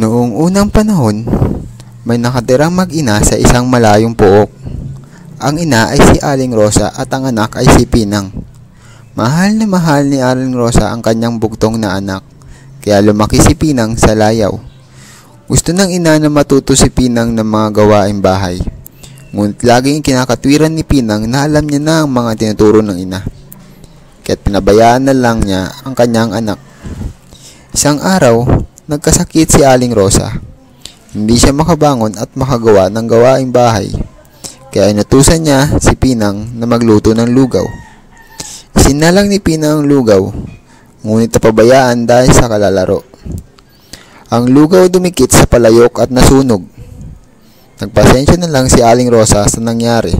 Noong unang panahon, may nakatirang mag-ina sa isang malayong pook. Ang ina ay si Aling Rosa at ang anak ay si Pinang. Mahal na mahal ni Aling Rosa ang kanyang bugtong na anak, kaya lumaki si Pinang sa layaw. Gusto ng ina na matuto si Pinang ng mga gawaing bahay. Ngunit laging kinakatwiran ni Pinang na alam niya na ang mga tinuturo ng ina. Kaya't pinabayaan na lang niya ang kanyang anak. Isang araw, nagkasakit si Aling Rosa. Hindi siya makabangon at makagawa ng gawaing bahay. Kaya inutusan niya si Pinang na magluto ng lugaw. Isinalang ni Pinang ang lugaw, ngunit napabayaan dahil sa kalalaro. Ang lugaw dumikit sa palayok at nasunog. Nagpasensya na lang si Aling Rosa sa nangyari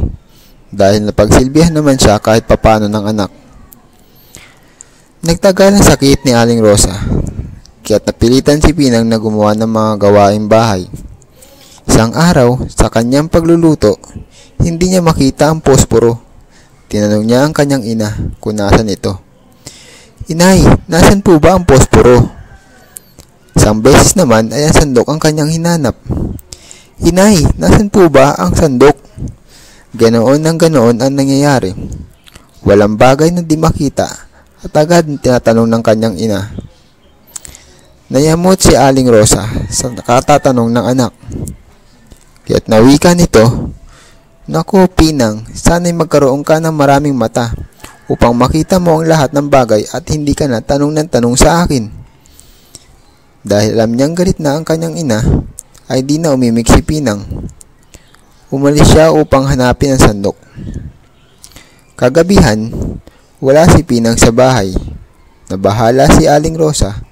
dahil napagsilbihan naman siya kahit papano ng anak. Nagtagal ang sakit ni Aling Rosa kaya't napilitan si Pinang na gumawa ng mga gawaing bahay. Isang araw, sa kanyang pagluluto, hindi niya makita ang posporo. Tinanong niya ang kanyang ina kung nasan ito. Inay, nasan po ba ang posporo? Isang beses naman ay ang sandok ang kanyang hinanap. Inay, nasan po ba ang sandok? Ganoon ang ganoon ang nangyayari. Walang bagay na di makita at agad tinatanong ng kanyang ina. Nayamot si Aling Rosa sa nakatatanong ng anak. Kaya't nawika nito, Naku, Pinang, sana'y magkaroon ka ng maraming mata upang makita mo ang lahat ng bagay at hindi ka na tanong ng tanong sa akin. Dahil alam niyang galit na ang kanyang ina, ay di na umimik si Pinang. Umalis siya upang hanapin ang sandok. Kagabihan, wala si Pinang sa bahay. Nabahala si Aling Rosa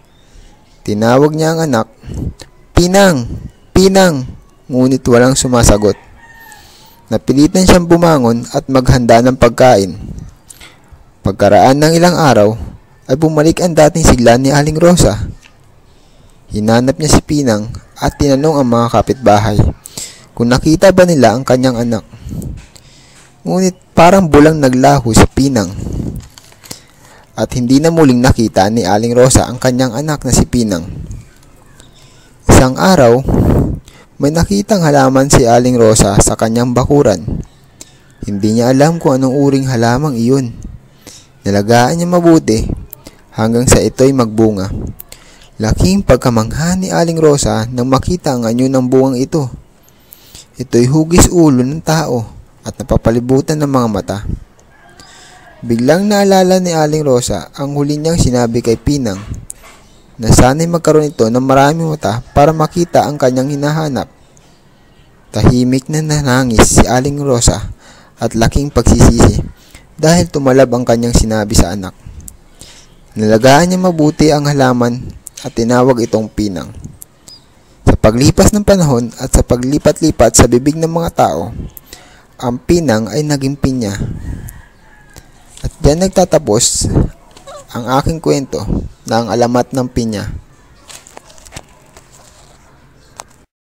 Tinawag niya ang anak, Pinang! Pinang! Ngunit walang sumasagot. Napilitan siyang bumangon at maghanda ng pagkain. Pagkaraan ng ilang araw, ay bumalik ang dating sigla ni Aling Rosa. Hinanap niya si Pinang at tinanong ang mga kapitbahay kung nakita ba nila ang kanyang anak. Ngunit parang bulang naglaho si Pinang at hindi na muling nakita ni Aling Rosa ang kanyang anak na si Pinang. Isang araw, may nakitang halaman si Aling Rosa sa kanyang bakuran. Hindi niya alam kung anong uring halamang iyon. Nalagaan niya mabuti hanggang sa ito'y magbunga. Laking pagkamangha ni Aling Rosa nang makita ang anyo ng bungang ito. Ito'y hugis ulo ng tao at napapalibutan ng mga mata. Biglang naalala ni Aling Rosa ang huli niyang sinabi kay Pinang na sana'y magkaroon ito ng maraming mata para makita ang kanyang hinahanap. Tahimik na nanangis si Aling Rosa at laking pagsisisi dahil tumalab ang kanyang sinabi sa anak. Nalagaan niya mabuti ang halaman at tinawag itong Pinang. Sa paglipas ng panahon at sa paglipat-lipat sa bibig ng mga tao, ang Pinang ay naging pinya at dyan nagtatapos ang aking kwento ng alamat ng pinya.